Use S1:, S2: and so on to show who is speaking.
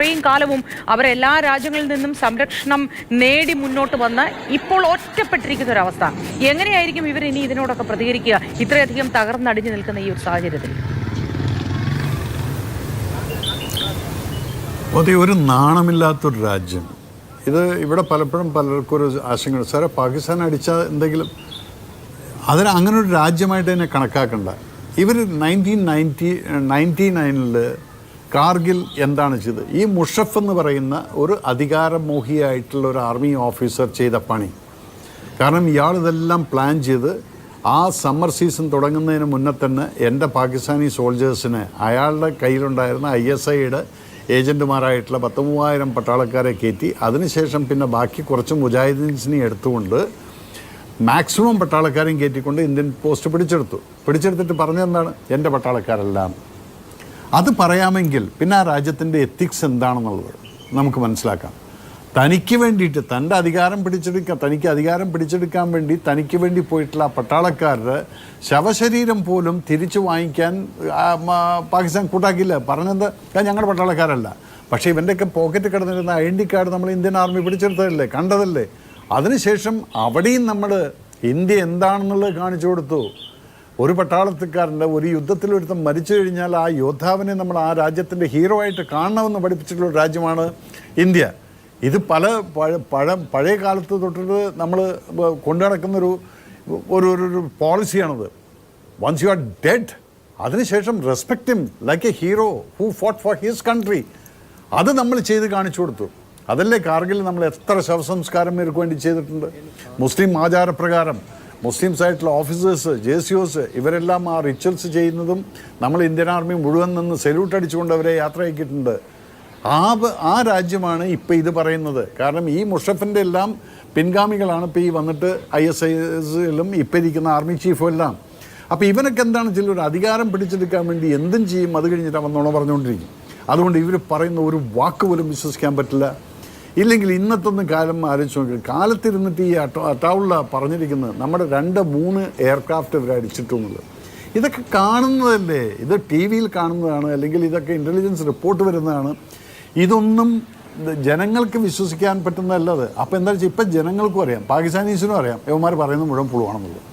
S1: ഇത്രയും കാലവും അവർ എല്ലാ രാജ്യങ്ങളിൽ നിന്നും സംരക്ഷണം നേടി മുന്നോട്ട് വന്ന് ഇപ്പോൾ ഒറ്റപ്പെട്ടിരിക്കുന്ന ഒരവസ്ഥ എങ്ങനെയായിരിക്കും ഇവർ ഇനി ഇതിനോടൊക്കെ പ്രതികരിക്കുക? ഇത്രയധികം തകർന്നടിഞ്ഞു നിൽക്കുന്ന ഈ ഒരു സാഹചര്യത്തിൽ.
S2: അതെ ഒരു നാണമില്ലാത്തൊരു രാജ്യം. ഇത് ഇവിടെ പലപ്പോഴും പലർക്കും ഒരു ആശങ്ക സാറേ പാകിസ്ഥാൻ അടിച്ച എന്തെങ്കിലും അതിന് അങ്ങനെ ഒരു രാജ്യമായിട്ട് തന്നെ കണക്കാക്കണ്ട. ഇവർ നയന്റീൻ നയന്റി നയന്റി നയനിൽ കാർഗിൽ എന്താണ് ചെയ്തത്? ഈ മുഷഫ് എന്ന് പറയുന്ന ഒരു അധികാരമോഹിയായിട്ടുള്ള ഒരു ആർമി ഓഫീസർ ചെയ്ത പണി. കാരണം ഇയാൾ ഇതെല്ലാം പ്ലാൻ ചെയ്ത് ആ സമ്മർ സീസൺ തുടങ്ങുന്നതിന് മുന്നേ തന്നെ എന്റെ പാകിസ്ഥാനി സോൾജേഴ്സിന് അയാളുടെ കയ്യിലുണ്ടായിരുന്ന ഐ എസ് ഐയുടെ ഏജന്റുമാരായിട്ടുള്ള പത്ത് മൂവായിരം പട്ടാളക്കാരെ കയറ്റി അതിനുശേഷം പിന്നെ ബാക്കി കുറച്ച് മുജാഹിദീൻസിനെ എടുത്തുകൊണ്ട് മാക്സിമം പട്ടാളക്കാരെയും കയറ്റിക്കൊണ്ട് ഇന്ത്യൻ പോസ്റ്റ് പിടിച്ചെടുത്തു. പിടിച്ചെടുത്തിട്ട് പറഞ്ഞെന്താണ് എന്റെ പട്ടാളക്കാരെല്ലാം. അത് പറയാമെങ്കിൽ പിന്നെ ആ രാജ്യത്തിന്റെ എത്തിക്സ് എന്താണെന്നുള്ളത് നമുക്ക് മനസ്സിലാക്കാം. തനിക്ക് വേണ്ടിയിട്ട് തന്റെ അധികാരം പിടിച്ചെടുക്കാൻ തനിക്ക് അധികാരം പിടിച്ചെടുക്കാൻ വേണ്ടി തനിക്ക് വേണ്ടി പോയിട്ടുള്ള പട്ടാളക്കാരുടെ ശവശരീരം പോലും തിരിച്ചു വാങ്ങിക്കാൻ പാകിസ്ഥാൻ കൂട്ടാക്കില്ല പറഞ്ഞത് "ആ, ഞങ്ങളുടെ പട്ടാളക്കാരല്ല. പക്ഷേ ഇവന്റെയൊക്കെ പോക്കറ്റ് കിടന്നിരുന്ന ഐ ഡി കാർഡ് നമ്മൾ ഇന്ത്യൻ ആർമി പിടിച്ചെടുത്തതല്ലേ കണ്ടതല്ലേ? അതിനുശേഷം അവിടെയും നമ്മൾ ഇന്ത്യ എന്താണെന്നുള്ളത് കാണിച്ചു കൊടുത്തു. ഒരു പട്ടാളത്തുകാരന്റെ ഒരു യുദ്ധത്തിൽ ഒരുത്തം മരിച്ചു കഴിഞ്ഞാൽ ആ യോദ്ധാവിനെ നമ്മൾ ആ രാജ്യത്തിന്റെ ഹീറോ ആയിട്ട് കാണണമെന്ന് പഠിപ്പിച്ചിട്ടുള്ള രാജ്യമാണ് ഇന്ത്യ. ഇത് പല പഴ പഴ പഴയ കാലത്ത് തൊട്ടിട്ട് നമ്മൾ കൊണ്ടു നടക്കുന്നൊരു ഒരു ഒരു പോളിസിയാണത് വൺസ് യു ആർ ഡെഡ് അതിനുശേഷം respect him like a hero who fought for his country അത് നമ്മൾ ചെയ്ത് കാണിച്ചു കൊടുത്തു. അതല്ലേ കാർഗിൽ നമ്മൾ എത്ര ശവസംസ്കാരം ഇവർക്ക് വേണ്ടി ചെയ്തിട്ടുണ്ട്? മുസ്ലിം ആചാരപ്രകാരം. മുസ്ലിംസ് ആയിട്ടുള്ള ഓഫീസേഴ്സ് ജെ സി ഒസ് ഇവരെല്ലാം ആ റിച്വൽസ് ചെയ്യുന്നതും നമ്മൾ ഇന്ത്യൻ ആർമി മുഴുവൻ നിന്ന് സെല്യൂട്ട് അടിച്ചുകൊണ്ട് അവരെ യാത്രയാക്കിയിട്ടുണ്ട്. ആ ആ രാജ്യമാണ് ഇപ്പം ഇത് പറയുന്നത്. കാരണം ഈ മുഷഫിന്റെ എല്ലാം പിൻഗാമികളാണ് ഇപ്പോൾ ഈ വന്നിട്ട് ഐ എസ് ഐ എസിലും ഇപ്പം ഇരിക്കുന്ന ആർമി ചീഫും എല്ലാം അപ്പോൾ ഇവനൊക്കെ എന്താണ് ചില ഒരു അധികാരം പിടിച്ചെടുക്കാൻ വേണ്ടി എന്തും ചെയ്യും? അത് കഴിഞ്ഞിട്ട് അവൻ നുണ പറഞ്ഞുകൊണ്ടിരിക്കും. അതുകൊണ്ട് ഇവർ പറയുന്ന ഒരു വാക്ക് പോലും വിശ്വസിക്കാൻ പറ്റില്ല. ഇല്ലെങ്കിൽ ഇന്നത്തൊന്നും കാലം ആലോചിച്ച് നോക്കി. കാലത്തിരുന്നിട്ട് ഈ അട്ട അട്ടാവുള്ള പറഞ്ഞിരിക്കുന്നത് നമ്മുടെ രണ്ട് മൂന്ന് എയർക്രാഫ്റ്റ് ഇവർ അടിച്ചിട്ടുള്ളത് ഇതൊക്കെ കാണുന്നതല്ലേ? ഇത് ടി വിയിൽ കാണുന്നതാണ് അല്ലെങ്കിൽ ഇതൊക്കെ ഇന്റലിജൻസ് റിപ്പോർട്ട് വരുന്നതാണ്. ഇതൊന്നും ജനങ്ങൾക്ക് വിശ്വസിക്കാൻ പറ്റുന്നതല്ലത് അപ്പോൾ എന്താ വെച്ചാൽ ഇപ്പം ജനങ്ങൾക്കും അറിയാം പാകിസ്ഥാനീസിനും അറിയാം യവന്മാർ പറയുന്നത് മുഴുവൻ പുളുവാണെന്നുള്ളത്.